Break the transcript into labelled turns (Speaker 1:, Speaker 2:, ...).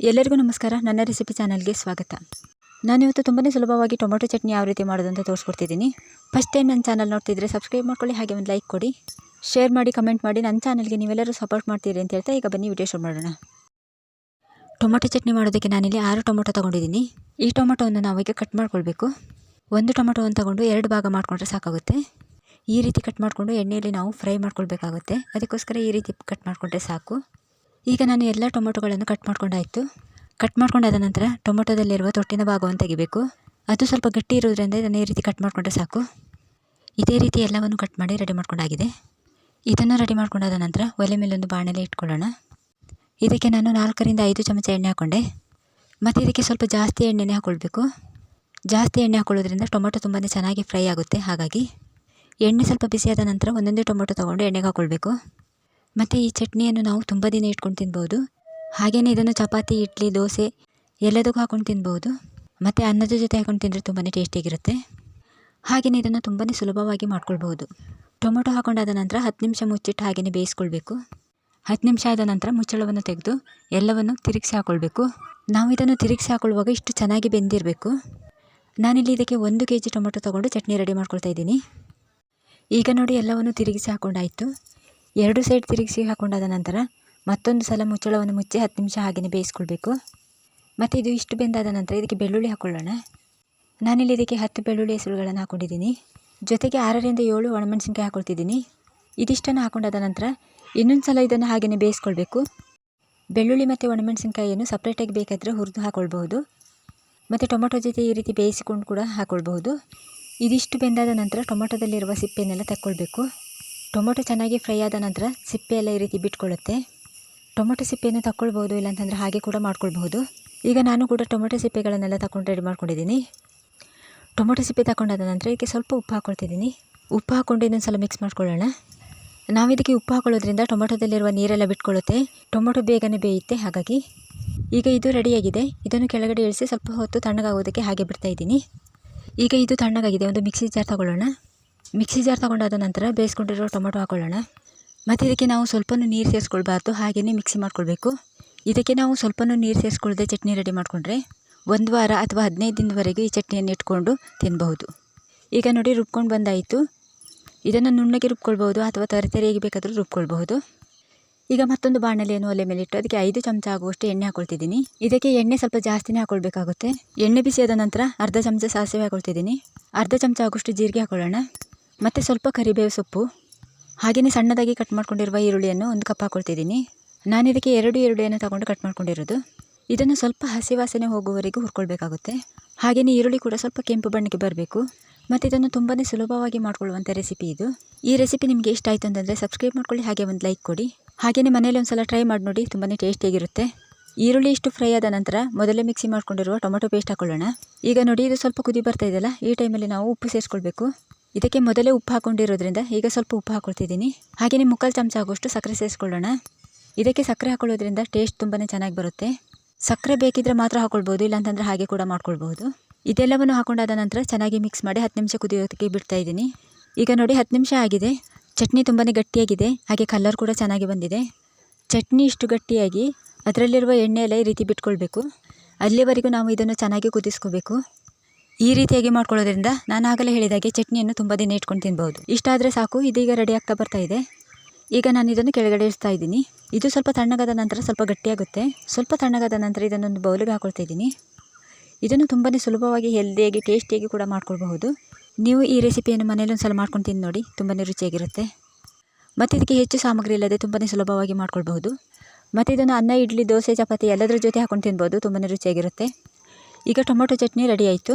Speaker 1: ಎಲ್ಲರಿಗೂ ನಮಸ್ಕಾರ. ನನ್ನ ರೆಸಿಪಿ ಚಾನಲ್ಗೆ ಸ್ವಾಗತ. ನಾನಿವತ್ತು ತುಂಬಾ ಸುಲಭವಾಗಿ ಟೊಮೊಟೊ ಚಟ್ನಿ ಯಾವ ರೀತಿ ಮಾಡೋದು ಅಂತ ತೋರಿಸ್ಕೊಡ್ತಿದ್ದೀನಿ. ಫಸ್ಟ್ ಟೈಮ್ ನನ್ನ ಚಾನಲ್ ನೋಡ್ತಿದ್ರೆ ಸಬ್ಸ್ಕ್ರೈಬ್ ಮಾಡ್ಕೊಳ್ಳಿ, ಹಾಗೆ ಒಂದು ಲೈಕ್ ಕೊಡಿ. ಶೇರ್ ಮಾಡಿ ಕಮೆಂಟ್ ಮಾಡಿ, ನನ್ನ ಚಾನಲ್ಗೆ ನೀವೆಲ್ಲರೂ ಸಪೋರ್ಟ್ ಮಾಡ್ತೀರಿ ಅಂತ ಹೇಳ್ತಾ ಈಗ ಬನ್ನಿ ವಿಡಿಯೋ ಶುರು ಮಾಡೋಣ. ಟೊಮೊಟೊ ಚಟ್ನಿ ಮಾಡೋದಕ್ಕೆ ನಾನಿಲ್ಲಿ ಆರು ಟೊಮೊಟೊ ತೊಗೊಂಡಿದ್ದೀನಿ. ಈ ಟೊಮೊಟೊವನ್ನು ಈಗ ಕಟ್ ಮಾಡ್ಕೊಳ್ಬೇಕು. ಒಂದು ಟೊಮೊಟೊವನ್ನು ತಗೊಂಡು ಎರಡು ಭಾಗ ಮಾಡಿಕೊಂಡ್ರೆ ಸಾಕಾಗುತ್ತೆ. ಈ ರೀತಿ ಕಟ್ ಮಾಡಿಕೊಂಡು ಎಣ್ಣೆಯಲ್ಲಿ ನಾವು ಫ್ರೈ ಮಾಡ್ಕೊಳ್ಬೇಕಾಗುತ್ತೆ. ಅದಕ್ಕೋಸ್ಕರ ಈ ರೀತಿ ಕಟ್ ಮಾಡಿಕೊಂಡ್ರೆ ಸಾಕು. ಈಗ ನಾನು ಎಲ್ಲ ಟೊಮೊಟೊಗಳನ್ನು ಕಟ್ ಮಾಡ್ಕೊಂಡಾಯಿತು. ಕಟ್ ಮಾಡ್ಕೊಂಡಾದ ನಂತರ ಟೊಮೊಟೊದಲ್ಲಿರುವ ತೊಟ್ಟಿನ ಭಾಗವನ್ನು ತೆಗಿಬೇಕು. ಅದು ಸ್ವಲ್ಪ ಗಟ್ಟಿ ಇರೋದ್ರಿಂದ ಇದನ್ನು ಈ ರೀತಿ ಕಟ್ ಮಾಡಿಕೊಂಡ್ರೆ ಸಾಕು. ಇದೇ ರೀತಿ ಎಲ್ಲವನ್ನು ಕಟ್ ಮಾಡಿ ರೆಡಿ ಮಾಡ್ಕೊಂಡಾಗಿದೆ. ಇದನ್ನು ರೆಡಿ ಮಾಡ್ಕೊಂಡಾದ ನಂತರ ಒಲೆ ಮೇಲೊಂದು ಬಾಣಲೆ ಇಟ್ಕೊಳ್ಳೋಣ. ಇದಕ್ಕೆ ನಾನು ನಾಲ್ಕರಿಂದ ಐದು ಚಮಚ ಎಣ್ಣೆ ಹಾಕ್ಕೊಂಡೆ ಮತ್ತು ಇದಕ್ಕೆ ಸ್ವಲ್ಪ ಜಾಸ್ತಿ ಎಣ್ಣೆನೇ ಹಾಕ್ಕೊಳ್ಬೇಕು ಜಾಸ್ತಿ ಎಣ್ಣೆ ಹಾಕ್ಕೊಳ್ಳೋದ್ರಿಂದ ಟೊಮೊಟೊ ತುಂಬಾ ಚೆನ್ನಾಗಿ ಫ್ರೈ ಆಗುತ್ತೆ. ಹಾಗಾಗಿ ಎಣ್ಣೆ ಸ್ವಲ್ಪ ಬಿಸಿಯಾದ ನಂತರ ಒಂದೊಂದೇ ಟೊಮೊಟೊ ತೊಗೊಂಡು ಎಣ್ಣೆಗೆ ಹಾಕ್ಕೊಳ್ಬೇಕು ಮತ್ತು ಈ ಚಟ್ನಿಯನ್ನು ನಾವು ತುಂಬ ದಿನ ಇಟ್ಕೊಂಡು ತಿನ್ಬೋದು. ಹಾಗೆಯೇ ಇದನ್ನು ಚಪಾತಿ, ಇಡ್ಲಿ, ದೋಸೆ ಎಲ್ಲದಕ್ಕೂ ಹಾಕ್ಕೊಂಡು ತಿನ್ಬೋದು. ಮತ್ತು ಅನ್ನದ ಜೊತೆ ಹಾಕ್ಕೊಂಡು ತಿಂದರೆ ತುಂಬಾ ಟೇಸ್ಟಿಯಾಗಿರುತ್ತೆ ಹಾಗೆಯೇ ಇದನ್ನು ತುಂಬಾ ಸುಲಭವಾಗಿ ಮಾಡ್ಕೊಳ್ಬೋದು ಟೊಮೊಟೊ ಹಾಕ್ಕೊಂಡಾದ ನಂತರ ಹತ್ತು ನಿಮಿಷ ಮುಚ್ಚಿಟ್ಟು ಹಾಗೆಯೇ ಬೇಯಿಸ್ಕೊಳ್ಬೇಕು. ಹತ್ತು ನಿಮಿಷ ಆದ ನಂತರ ಮುಚ್ಚಳವನ್ನು ತೆಗೆದು ಎಲ್ಲವನ್ನು ತಿರುಗಿಸಿ ಹಾಕ್ಕೊಳ್ಬೇಕು ನಾವು ಇದನ್ನು ತಿರುಗಿಸಿ ಹಾಕ್ಕೊಳ್ಳುವಾಗ ಇಷ್ಟು ಚೆನ್ನಾಗಿ ಬೆಂದಿರಬೇಕು. ನಾನಿಲ್ಲಿ ಇದಕ್ಕೆ ಒಂದು ಕೆ ಜಿ ಟೊಮೊಟೊ ತೊಗೊಂಡು ಚಟ್ನಿ ರೆಡಿ ಮಾಡ್ಕೊಳ್ತಾ ಇದ್ದೀನಿ. ಈಗ ನೋಡಿ ಎಲ್ಲವನ್ನು ತಿರುಗಿಸಿ ಹಾಕೊಂಡಾಯಿತು. ಎರಡು ಸೈಡ್ ತಿರುಗಿಸಿ ಹಾಕೊಂಡಾದ ನಂತರ ಮತ್ತೊಂದು ಸಲ ಮುಚ್ಚಳವನ್ನು ಮುಚ್ಚಿ ಹತ್ತು ನಿಮಿಷ ಹಾಗೆಯೇ ಬೇಯಿಸ್ಕೊಳ್ಬೇಕು. ಮತ್ತು ಇದು ಇಷ್ಟು ಬೆಂದಾದ ನಂತರ ಇದಕ್ಕೆ ಬೆಳ್ಳುಳ್ಳಿ ಹಾಕ್ಕೊಳ್ಳೋಣ ನಾನಿಲ್ಲಿ ಇದಕ್ಕೆ ಹತ್ತು ಬೆಳ್ಳುಳ್ಳಿ ಹೆಸರುಗಳನ್ನು ಹಾಕೊಂಡಿದ್ದೀನಿ. ಜೊತೆಗೆ ಆರರಿಂದ ಏಳು ಒಣಮೆಣಸಿನ್ಕಾಯಿ ಹಾಕೊಳ್ತಿದ್ದೀನಿ. ಇದಿಷ್ಟನ್ನು ಹಾಕೊಂಡಾದ ನಂತರ ಇನ್ನೊಂದು ಸಲ ಇದನ್ನು ಹಾಗೆಯೇ ಬೇಯಿಸ್ಕೊಳ್ಬೇಕು. ಬೆಳ್ಳುಳ್ಳಿ ಮತ್ತು ಒಣಮೆಣಸಿನ್ಕಾಯಿಯನ್ನು ಸಪ್ರೇಟಾಗಿ ಬೇಕಾದರೆ ಹುರಿದು ಹಾಕ್ಕೊಳ್ಬಹುದು ಮತ್ತು ಟೊಮೊಟೊ ಜೊತೆ ಈ ರೀತಿ ಬೇಯಿಸಿಕೊಂಡು ಕೂಡ ಹಾಕ್ಕೊಳ್ಬಹುದು ಇದಿಷ್ಟು ಬೆಂದಾದ ನಂತರ ಟೊಮೊಟೊದಲ್ಲಿರುವ ಸಿಪ್ಪೆನೆಲ್ಲ ತಕ್ಕೊಳ್ಬೇಕು. ಟೊಮೊಟೊ ಚೆನ್ನಾಗಿ ಫ್ರೈ ಆದ ನಂತರ ಸಿಪ್ಪೆ ಎಲ್ಲ ಈ ರೀತಿ ಬಿಟ್ಕೊಳ್ಳುತ್ತೆ. ಟೊಮೊಟೊ ಸಿಪ್ಪೆಯನ್ನು ತಕ್ಕೊಳ್ಬೋದು ಇಲ್ಲಾಂತಂದರೆ ಹಾಗೆ ಕೂಡ ಮಾಡ್ಕೊಳ್ಬಹುದು. ಈಗ ನಾನು ಕೂಡ ಟೊಮೊಟೊ ಸಿಪ್ಪೆಗಳನ್ನೆಲ್ಲ ತಗೊಂಡು ರೆಡಿ ಮಾಡ್ಕೊಂಡಿದ್ದೀನಿ. ಟೊಮೊಟೊ ಸಿಪ್ಪೆ ತಗೊಂಡಾದ ನಂತರ ಇದಕ್ಕೆ ಸ್ವಲ್ಪ ಉಪ್ಪು ಹಾಕ್ಕೊಳ್ತಿದ್ದೀನಿ ಉಪ್ಪು ಹಾಕ್ಕೊಂಡು ಇನ್ನೊಂದು ಸಲ ಮಿಕ್ಸ್ ಮಾಡ್ಕೊಳ್ಳೋಣ. ನಾವು ಇದಕ್ಕೆ ಉಪ್ಪು ಹಾಕೊಳ್ಳೋದ್ರಿಂದ ಟೊಮೊಟೊದಲ್ಲಿರುವ ನೀರೆಲ್ಲ ಬಿಟ್ಕೊಳ್ಳುತ್ತೆ. ಟೊಮೊಟೊ ಬೇಗನೆ ಬೇಯುತ್ತೆ, ಹಾಗಾಗಿ. ಈಗ ಇದು ರೆಡಿಯಾಗಿದೆ. ಇದನ್ನು ಕೆಳಗಡೆ ಇಳಿಸಿ ಸ್ವಲ್ಪ ಹೊತ್ತು ತಣ್ಣಗಾಗೋದಕ್ಕೆ ಹಾಗೆ ಬಿಡ್ತಾ ಇದ್ದೀನಿ. ಈಗ ಇದು ತಣ್ಣಗಾಗಿದೆ. ಒಂದು ಮಿಕ್ಸಿ ಜಾರ್ ತಗೊಳ್ಳೋಣ. ಮಿಕ್ಸಿ ಜಾರ್ ತಗೊಂಡಾದ ನಂತರ ಬೇಯಿಸ್ಕೊಂಡಿರೋ ಟೊಮೊಟೊ ಹಾಕೊಳ್ಳೋಣ. ಮತ್ತು ಇದಕ್ಕೆ ನಾವು ಸ್ವಲ್ಪ ನೀರು ಸೇರಿಸ್ಕೊಳ್ಬಾರ್ದು ಹಾಗೆಯೇ ಮಿಕ್ಸಿ ಮಾಡ್ಕೊಳ್ಬೇಕು. ಇದಕ್ಕೆ ನಾವು ಸ್ವಲ್ಪ ನೀರು ಸೇರಿಸ್ಕೊಳ್ಳದೆ ಚಟ್ನಿ ರೆಡಿ ಮಾಡಿಕೊಂಡ್ರೆ ಒಂದು ವಾರ ಅಥವಾ ಹದಿನೈದು ದಿನದವರೆಗೆ ಈ ಚಟ್ನಿಯನ್ನು ಇಟ್ಕೊಂಡು ತಿನ್ನಬಹುದು ಈಗ ನೋಡಿ ರುಬ್ಕೊಂಡು ಬಂದಾಯಿತು. ಇದನ್ನು ನುಣ್ಣಗೆ ರುಬ್ಕೊಳ್ಬೋದು ಅಥವಾ ತರತರಿಯಾಗಿ ಬೇಕಾದರೂ ರುಬ್ಕೊಳ್ಬಹುದು. ಈಗ ಮತ್ತೊಂದು ಬಾಣಲೆಯನ್ನು ಒಲೆ ಮೇಲೆ ಇಟ್ಟು ಅದಕ್ಕೆ ಐದು ಚಮಚ ಆಗುವಷ್ಟು ಎಣ್ಣೆ ಹಾಕೊಳ್ತಿದ್ದೀನಿ. ಇದಕ್ಕೆ ಎಣ್ಣೆ ಸ್ವಲ್ಪ ಜಾಸ್ತಿನೇ ಹಾಕೊಳ್ಬೇಕಾಗುತ್ತೆ. ಎಣ್ಣೆ ಬಿಸಿಯಾದ ನಂತರ ಅರ್ಧ ಚಮಚ ಸಾಸಿವೆ ಹಾಕೊಳ್ತಿದ್ದೀನಿ. ಅರ್ಧ ಚಮಚ ಆಗುವಷ್ಟು ಜೀರಿಗೆ ಹಾಕೊಳ್ಳೋಣ. ಮತ್ತು ಸ್ವಲ್ಪ ಕರಿಬೇವು ಸೊಪ್ಪು ಹಾಗೆಯೇ ಸಣ್ಣದಾಗಿ ಕಟ್ ಮಾಡಿಕೊಂಡಿರುವ ಈರುಳ್ಳಿಯನ್ನು ಒಂದು ಕಪ್ ಹಾಕ್ಕೊಳ್ತಿದ್ದೀನಿ ನಾನು ಇದಕ್ಕೆ ಎರಡು ಈರುಳ್ಳಿಯನ್ನು ತಗೊಂಡು ಕಟ್ ಮಾಡ್ಕೊಂಡಿರೋದು. ಇದನ್ನು ಸ್ವಲ್ಪ ಹಸಿ ವಾಸನೆ ಹೋಗುವವರೆಗೂ ಹುರ್ಕೊಳ್ಬೇಕಾಗುತ್ತೆ. ಹಾಗೆಯೇ ಈರುಳ್ಳಿ ಕೂಡ ಸ್ವಲ್ಪ ಕೆಂಪು ಬಣ್ಣಕ್ಕೆ ಬರಬೇಕು. ಮತ್ತು ಇದನ್ನು ತುಂಬಾ ಸುಲಭವಾಗಿ ಮಾಡಿಕೊಳ್ಳುವಂಥ ರೆಸಿಪಿ ಇದು. ಈ ರೆಸಿಪಿ ನಿಮಗೆ ಇಷ್ಟ ಆಯಿತು ಅಂತಂದರೆ ಸಬ್ಸ್ಕ್ರೈಬ್ ಮಾಡ್ಕೊಳ್ಳಿ, ಹಾಗೆ ಒಂದು ಲೈಕ್ ಕೊಡಿ. ಹಾಗೆಯೇ ಮನೇಲಿ ಒಂದು ಸಲ ಟ್ರೈ ಮಾಡಿ ನೋಡಿ ತುಂಬಾ ಟೇಸ್ಟಿಯಾಗಿರುತ್ತೆ ಈರುಳ್ಳಿ ಇಷ್ಟು ಫ್ರೈ ಆದ ನಂತರ ಮೊದಲೇ ಮಿಕ್ಸಿ ಮಾಡ್ಕೊಂಡಿರುವ ಟೊಮೊಟೊ ಪೇಸ್ಟ್ ಹಾಕೊಳ್ಳೋಣ. ಈಗ ನೋಡಿ, ಇದು ಸ್ವಲ್ಪ ಕುದಿ ಬರ್ತಾ ಇದೆಯಲ್ಲ, ಈ ಟೈಮಲ್ಲಿ ನಾವು ಉಪ್ಪು ಸೇರಿಸ್ಕೊಳ್ಬೇಕು. ಇದಕ್ಕೆ ಮೊದಲೇ ಉಪ್ಪು ಹಾಕೊಂಡಿರೋದ್ರಿಂದ ಈಗ ಸ್ವಲ್ಪ ಉಪ್ಪು ಹಾಕೊಳ್ತಿದ್ದೀನಿ. ಹಾಗೆಯೇ ಮುಕ್ಕಾಲು ಚಮಚ ಆಗೋಷ್ಟು ಸಕ್ಕರೆ ಸೇರಿಸ್ಕೊಳ್ಳೋಣ. ಇದಕ್ಕೆ ಸಕ್ಕರೆ ಹಾಕೊಳ್ಳೋದ್ರಿಂದ ಟೇಸ್ಟ್ ತುಂಬಾ ಚೆನ್ನಾಗಿ ಬರುತ್ತೆ. ಸಕ್ಕರೆ ಬೇಕಿದ್ರೆ ಮಾತ್ರ ಹಾಕೊಳ್ಬೋದು, ಇಲ್ಲಾಂತಂದರೆ ಹಾಗೆ ಕೂಡ ಮಾಡ್ಕೊಳ್ಬೋದು ಇದೆಲ್ಲವನ್ನು ಹಾಕೊಂಡಾದ ನಂತರ ಚೆನ್ನಾಗಿ ಮಿಕ್ಸ್ ಮಾಡಿ ಹತ್ತು ನಿಮಿಷ ಕುದಿಯೋದಕ್ಕೆ ಬಿಡ್ತಾ ಇದ್ದೀನಿ. ಈಗ ನೋಡಿ ಹತ್ತು ನಿಮಿಷ ಆಗಿದೆ. ಚಟ್ನಿ ತುಂಬಾ ಗಟ್ಟಿಯಾಗಿದೆ. ಹಾಗೆ ಕಲರ್ ಕೂಡ ಚೆನ್ನಾಗಿ ಬಂದಿದೆ. ಚಟ್ನಿ ಇಷ್ಟು ಗಟ್ಟಿಯಾಗಿ ಅದರಲ್ಲಿರುವ ಎಣ್ಣೆ ಈ ರೀತಿ ಬಿಟ್ಕೊಳ್ಬೇಕು. ಅಲ್ಲಿವರೆಗೂ ನಾವು ಇದನ್ನು ಚೆನ್ನಾಗಿ ಕುದಿಸ್ಕೋಬೇಕು. ಈ ರೀತಿಯಾಗಿ ಮಾಡ್ಕೊಳ್ಳೋದ್ರಿಂದ ನಾನು ಆಗಲೇ ಹೇಳಿದಾಗೆ ಚಟ್ನಿಯನ್ನು ತುಂಬ ದಿನ ಇಟ್ಕೊಂಡು ತಿನ್ಬೋದು ಇಷ್ಟ ಆದರೆ ಸಾಕು, ಇದೀಗ ರೆಡಿ ಆಗ್ತಾ ಬರ್ತಾ ಇದೆ. ಈಗ ನಾನು ಇದನ್ನು ಕೆಳಗಡೆ ಇಡ್ತಾ ಇದ್ದೀನಿ. ಇದು ಸ್ವಲ್ಪ ತಣ್ಣಗಾದ ನಂತರ ಸ್ವಲ್ಪ ಗಟ್ಟಿಯಾಗುತ್ತೆ. ಸ್ವಲ್ಪ ತಣ್ಣಗಾದ ನಂತರ ಇದನ್ನೊಂದು ಬೌಲಿಗೆ ಹಾಕೊಳ್ತಾ ಇದ್ದೀನಿ. ಇದನ್ನು ತುಂಬಾ ಸುಲಭವಾಗಿ ಹೆಲ್ದಿಯಾಗಿ ಟೇಸ್ಟಿಯಾಗಿ ಕೂಡ ಮಾಡ್ಕೊಳ್ಬಹುದು. ನೀವು ಈ ರೆಸಿಪಿಯನ್ನು ಮನೇಲಿ ಒಂದು ಸಲ ಮಾಡ್ಕೊಂಡು ತಿಂದು ನೋಡಿ ತುಂಬಾ ರುಚಿಯಾಗಿರುತ್ತೆ. ಮತ್ತು ಇದಕ್ಕೆ ಹೆಚ್ಚು ಸಾಮಗ್ರಿ ಇಲ್ಲದೆ ತುಂಬಾ ಸುಲಭವಾಗಿ ಮಾಡ್ಕೊಳ್ಬಹುದು. ಮತ್ತು ಇದನ್ನು ಅನ್ನ, ಇಡ್ಲಿ, ದೋಸೆ, ಚಪಾತಿ ಎಲ್ಲದರ ಜೊತೆ ಹಾಕೊಂಡು ತಿನ್ಬೋದು ತುಂಬಾ ರುಚಿಯಾಗಿರುತ್ತೆ. ಈಗ ಟೊಮೊಟೊ ಚಟ್ನಿ ರೆಡಿ ಆಯಿತು.